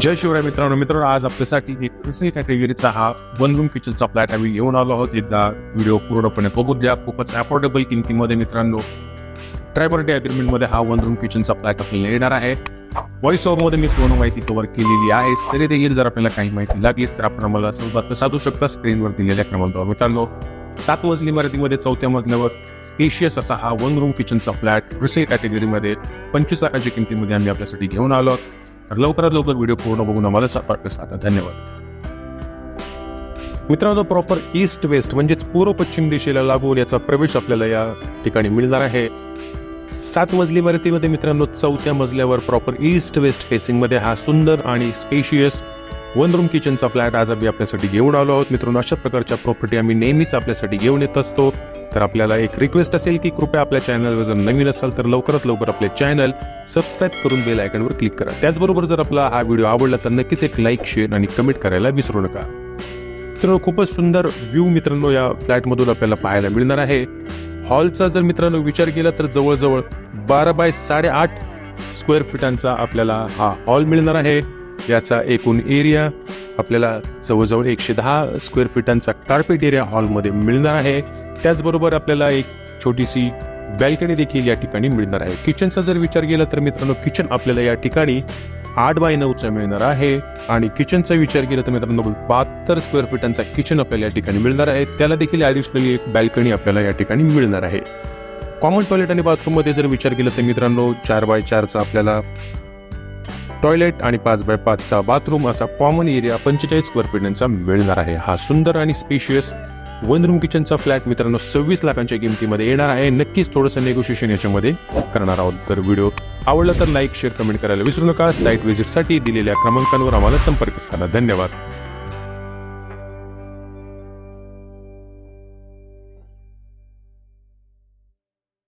जय शिवराय मित्रांनो. मित्रांनो आज आपल्यासाठी एक दुसरी कॅटेगरीचा हा वन रूम किचनचा फ्लॅट आम्ही घेऊन आलो आहोत. एकदा व्हिडिओ पूर्णपणे बघू द्या खूपच अफोर्डेबल किमतीमध्ये मित्रांनो ट्रायबर्टी अग्रीमेंटमध्ये हा वन रूम किचनचा फ्लॅट आपल्याला येणार आहे. व्हॉइस ओव्हरमध्ये मी पूर्ण माहिती कव्हर केलेली आहे. तरी देखील जर आपल्याला काही माहिती लागलीच तर आपण आम्हाला संपर्क साधू शकता स्क्रीनवर दिलेल्या क्रमांकावर. मित्रांनो सात मजली इमारतीमध्ये चौथ्या मजल्यावर स्पेशियस असा हा वन रूम किचनचा फ्लॅट रिसेल कॅटेगरीमध्ये पंचवीस लाखाच्या किमतीमध्ये आम्ही आपल्यासाठी घेऊन आलो आहोत. लवकरात लवकर व्हिडिओ पूर्ण बघून आम्हाला संपर्क साधा धन्यवाद. मित्रांनो प्रॉपर ईस्ट वेस्ट म्हणजेच पूर्व पश्चिम दिशेला लागून याचा प्रवेश आपल्याला या ठिकाणी मिळणार आहे. सात मजली इमारतीमध्ये मित्रांनो चौथ्या मजल्यावर प्रॉपर ईस्ट वेस्ट फेसिंगमध्ये हा सुंदर आणि स्पेशियस वन रूम किचनचा फ्लॅट आज आम्ही आपल्यासाठी घेऊन आलो आहोत. मित्रांनो अशा प्रकारच्या प्रॉपर्टी आम्ही नेहमीच आपल्यासाठी घेऊन येत असतो. तर आपल्याला एक रिक्वेस्ट असेल की कृपया आपल्या चॅनलवर जर नवीन असाल तर लवकरात लवकर आपले चॅनल सबस्क्राईब करून बेल आयकॉनवर क्लिक करा. त्याचबरोबर जर आपला हा व्हिडिओ आवडला तर नक्कीच एक लाईक शेअर आणि कमेंट करायला विसरू नका. मित्रांनो खूपच सुंदर व्ह्यू मित्रांनो या फ्लॅटमधून आपल्याला पाहायला मिळणार आहे. हॉलचा जर मित्रांनो विचार केला तर जवळजवळ बारा बाय साडेआठ स्क्वेअर फीटांचा आपल्याला हा हॉल मिळणार आहे. याचा एकूण एरिया आपल्याला जवळजवळ एकशे दहा स्क्वेअर फीटांचा कार्पेट एरिया हॉलमध्ये मिळणार आहे. त्याचबरोबर आपल्याला एक छोटीशी बॅल्कनी देखील या ठिकाणी मिळणार आहे. किचनचा जर विचार केला तर मित्रांनो किचन आपल्याला या ठिकाणी आठ बाय नऊचा मिळणार आहे. आणि किचनचा विचार केला तर मित्रांनो बहात्तर स्क्वेअर फीटांचा किचन आपल्याला या ठिकाणी मिळणार आहे. त्याला देखील ॲडिशनली एक बॅल्कनी आपल्याला या ठिकाणी मिळणार आहे. कॉमन टॉयलेट आणि बाथरूममध्ये जर विचार केला तर मित्रांनो चार बाय चारचा आपल्याला टॉयलेट आणि पाच बाय पाचचा बाथरूम असा कॉमन एरिया पंचेचाळीस स्क्वेअर फीटांचा मिळणार आहे. हा सुंदर आणि स्पेशियस वन रूम किचनचा फ्लॅट मित्रांनो सव्वीस लाखांच्या किमतीमध्ये येणार आहे. नक्कीच थोडंसं नेगोशिएशन याच्यामध्ये करणार आहोत. तर व्हिडिओ आवडला तर लाईक शेअर कमेंट करायला विसरू नका. साईट व्हिजिटसाठी दिलेल्या क्रमांकांवर आम्हाला संपर्क साधा. धन्यवाद.